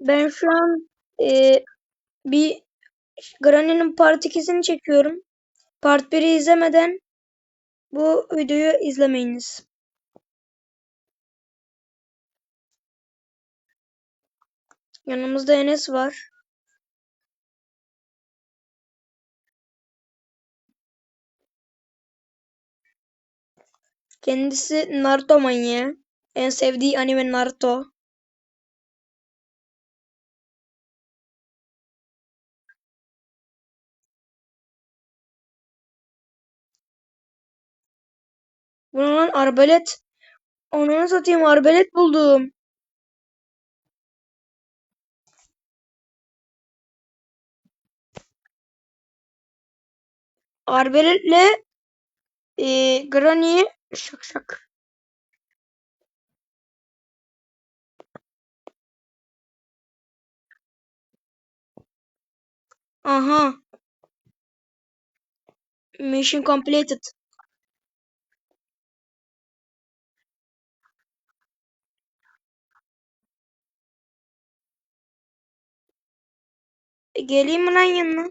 Ben şu an e, bir Granny'nin Part 2'sini çekiyorum. Part 1'i izlemeden bu videoyu izlemeyiniz. Yanımızda Enes var. Kendisi Naruto manyağı. En sevdiği anime Naruto. Bunun lan arbalet. Onu satayım arbalet buldum. Arbaletle e, Granny'yi şak şak. Aha. Mission completed. E, geleyim mi lan yanına?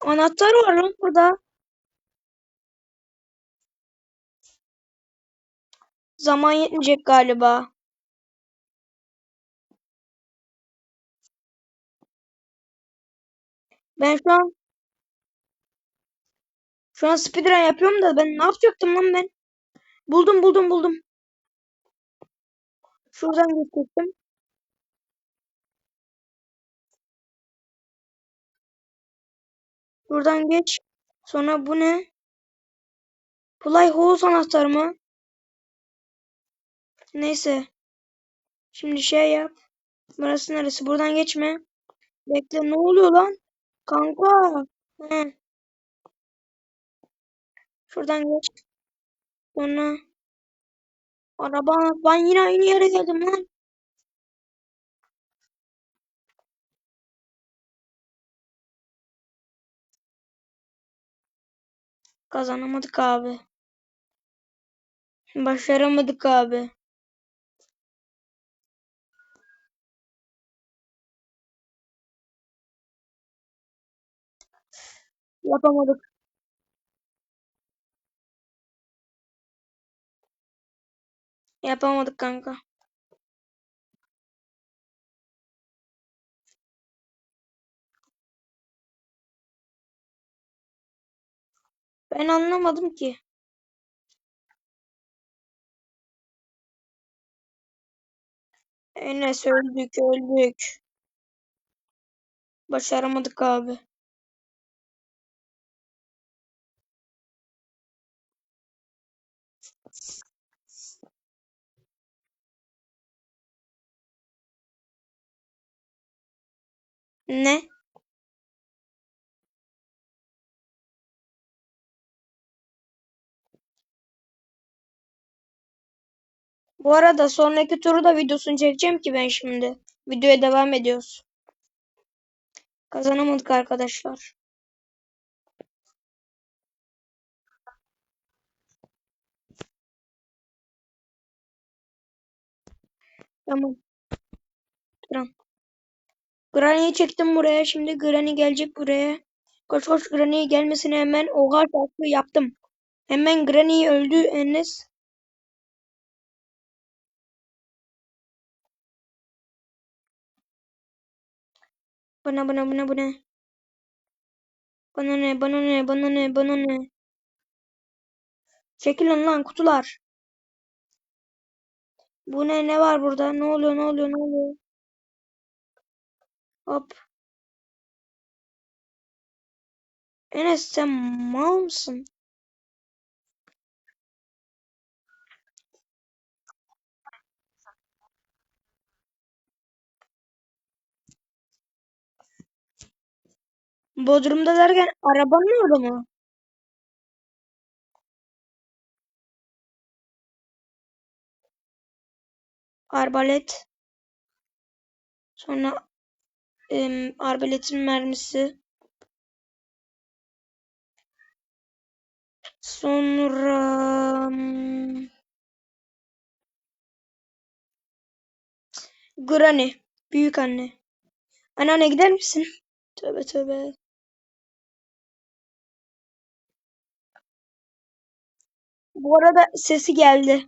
Anahtar var lan burada. Zaman yetmeyecek galiba. Ben şu an şu an speedrun yapıyorum da ben ne yapacaktım lan ben? Buldum buldum buldum. Şuradan geçecektim. Buradan geç. Sonra bu ne? Play hose anahtarı mı? Neyse. Şimdi şey yap. Burası neresi? Buradan geçme. Bekle ne oluyor lan? Kanka. He. Şuradan geç. Sonra araba ben yine aynı yere geldim lan. Kazanamadık abi. Başaramadık abi. Yapamadık. Yapamadık kanka. Ben anlamadım ki. Enes öldük öldük. Başaramadık abi. Ne? Bu arada sonraki turu da videosunu çekeceğim ki ben şimdi. Videoya devam ediyoruz. Kazanamadık arkadaşlar. Tamam. Tamam. Granny'yi çektim buraya. Şimdi Granny gelecek buraya. Koş koş Granny gelmesine hemen oha şarkı yaptım. Hemen Granny öldü Enes. Bana bana bana bana. Bana ne bana ne bana ne bana ne. Çekilin lan kutular. Bu ne ne var burada? Ne oluyor ne oluyor ne oluyor? Hop. Enes sen mal mısın? Bodrum'da derken arabanın orada mı? Arbalet. Sonra Em, arbaletin mermisi. Sonra Granny. Büyük anne. Anneanne gider misin? Tövbe tövbe. Bu arada sesi geldi.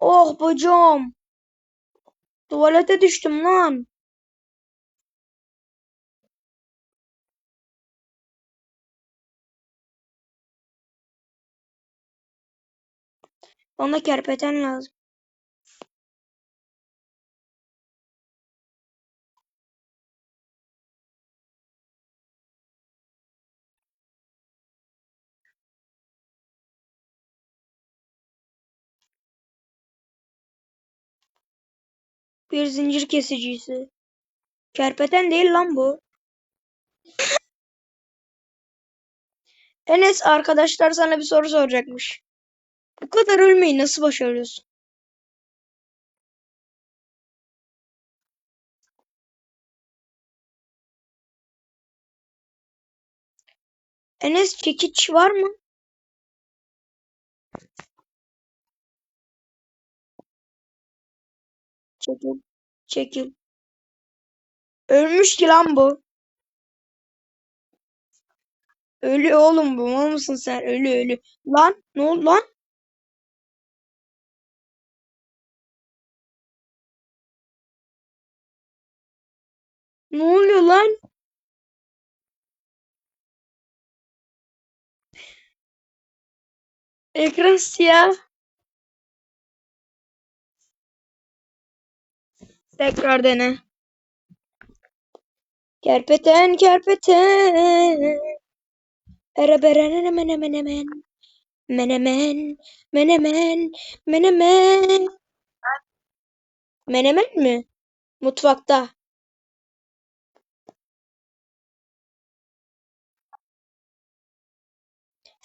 Oh bacağım. Tuvalete düştüm lan. Bana kerpeten lazım. Bir zincir kesicisi. Kerpeten değil lan bu. Enes arkadaşlar sana bir soru soracakmış. Bu kadar ölmeyi nasıl başarıyorsun? Enes çekiç var mı? Çekil. Çekil. Ölmüş ki lan bu. Ölü oğlum bu. Mal mısın sen? Ölü ölü. Lan ne oldu lan? Ne oluyor lan? Ekran siyah. Tekrar dene. Kerpeten kerpeten. Ereberenen hemen hemen hemen. Menemen. Menemen. Menemen. Menemen mi? Mutfakta.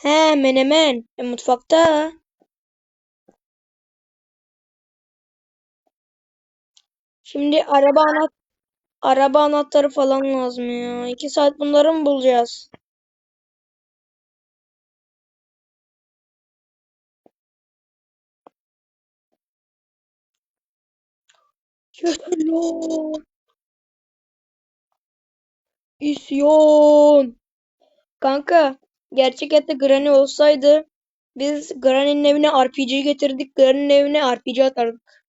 He menemen. E, mutfakta. Şimdi araba anahtarı araba anahtarı falan lazım ya. İki saat bunları mı bulacağız? Yeter İsyon. Kanka gerçek hayatta Granny olsaydı biz Granny'nin evine RPG getirdik. Granny'nin evine RPG atardık.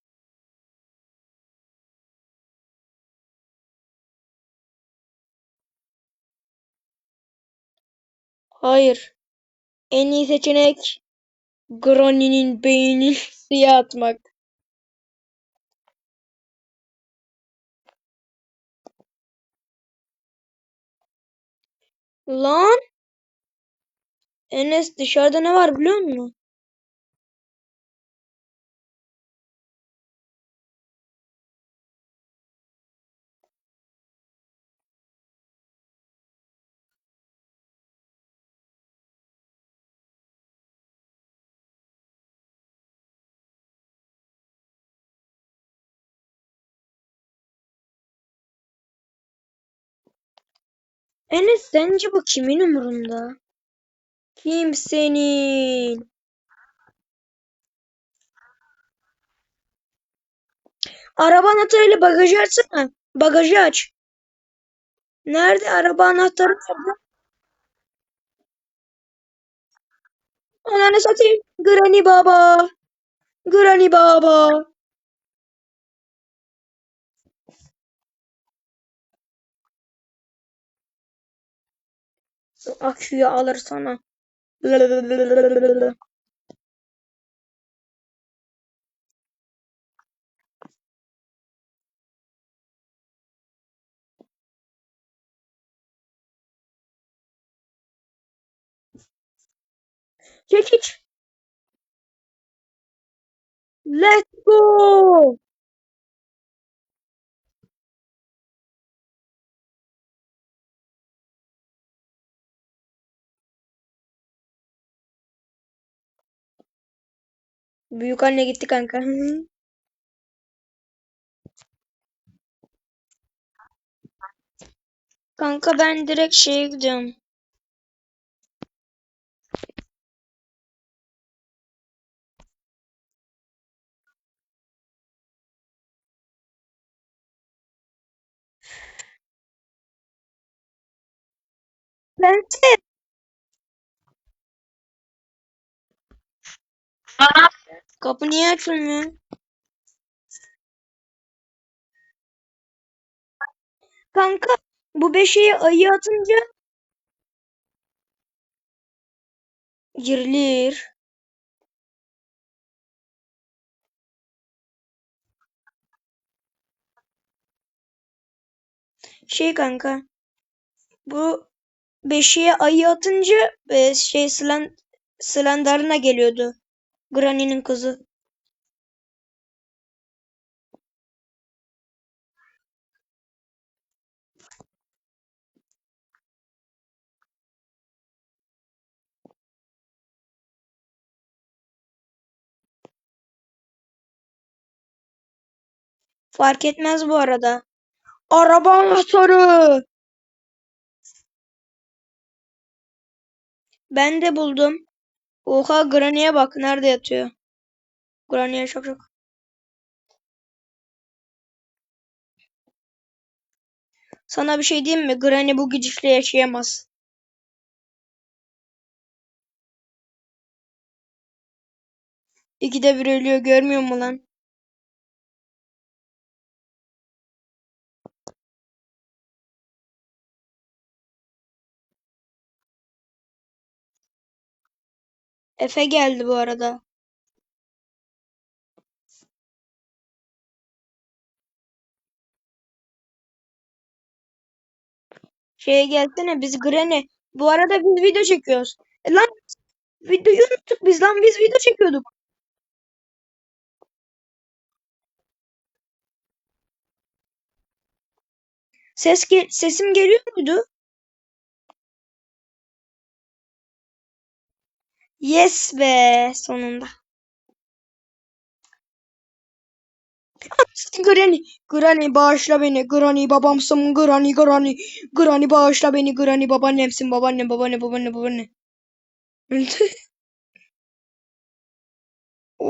Hayır. En iyi seçenek Granny'nin beynini suya atmak. Lan Enes dışarıda ne var biliyor musun? Enes sence bu kimin umurunda? Kimsenin. Araba anahtarıyla bagajı açsana. Bagajı aç. Nerede araba anahtarı? Ananı satayım. Granny baba. Granny baba. Aküyü alır sana. Çekiç. Let's go. büyük anne gitti kanka. Kanka ben direkt şeye gidiyorum. Ben de. Bana Kapı niye açılmıyor? Kanka bu beşiği ayı atınca girilir. Şey kanka bu beşiğe ayı atınca e, şey Slen Slender'ına geliyordu. Granny'nin kızı. Fark etmez bu arada. Araba anahtarı. Ben de buldum. Oha Granny'e bak nerede yatıyor. Granny'e şak şak. Sana bir şey diyeyim mi? Granny bu gidişle yaşayamaz. İkide bir ölüyor görmüyor musun lan? Efe geldi bu arada. Şeye gelsene biz Granny. Bu arada biz video çekiyoruz. E lan videoyu unuttuk biz lan biz video çekiyorduk. Ses gel sesim geliyor muydu? Yes be sonunda. Granny, Granny bağışla beni. Granny babamsın. Granny, Granny. Granny bağışla beni. Granny babaannemsin. Babaanne, babaanne, babaanne, babaanne.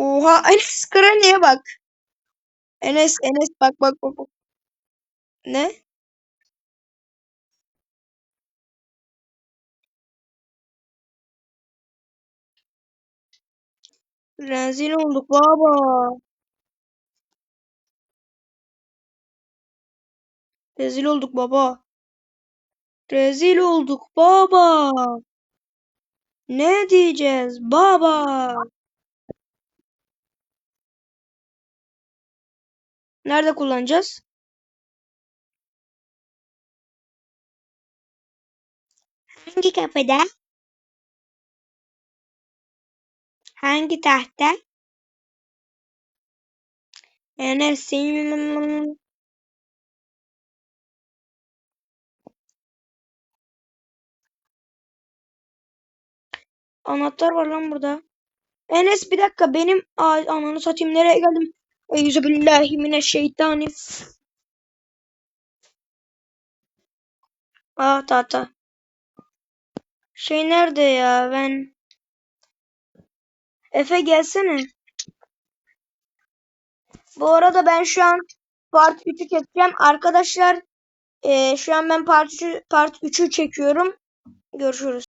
Oha Enes Granny'e bak. Enes, Enes bak bak. bak. Ne? Rezil olduk baba. Rezil olduk baba. Rezil olduk baba. Ne diyeceğiz baba? Nerede kullanacağız? Hangi kafede? Hangi tahta? Enes senin... Anahtar var lan burada. Enes bir dakika benim Aa, ananı satayım nereye geldim? Euzubillahimineşşeytani. Aa tahta. Şey nerede ya ben? Efe gelsene. Bu arada ben şu an part 3'ü çekeceğim. Arkadaşlar e, şu an ben part 3'ü part 3'ü çekiyorum. Görüşürüz.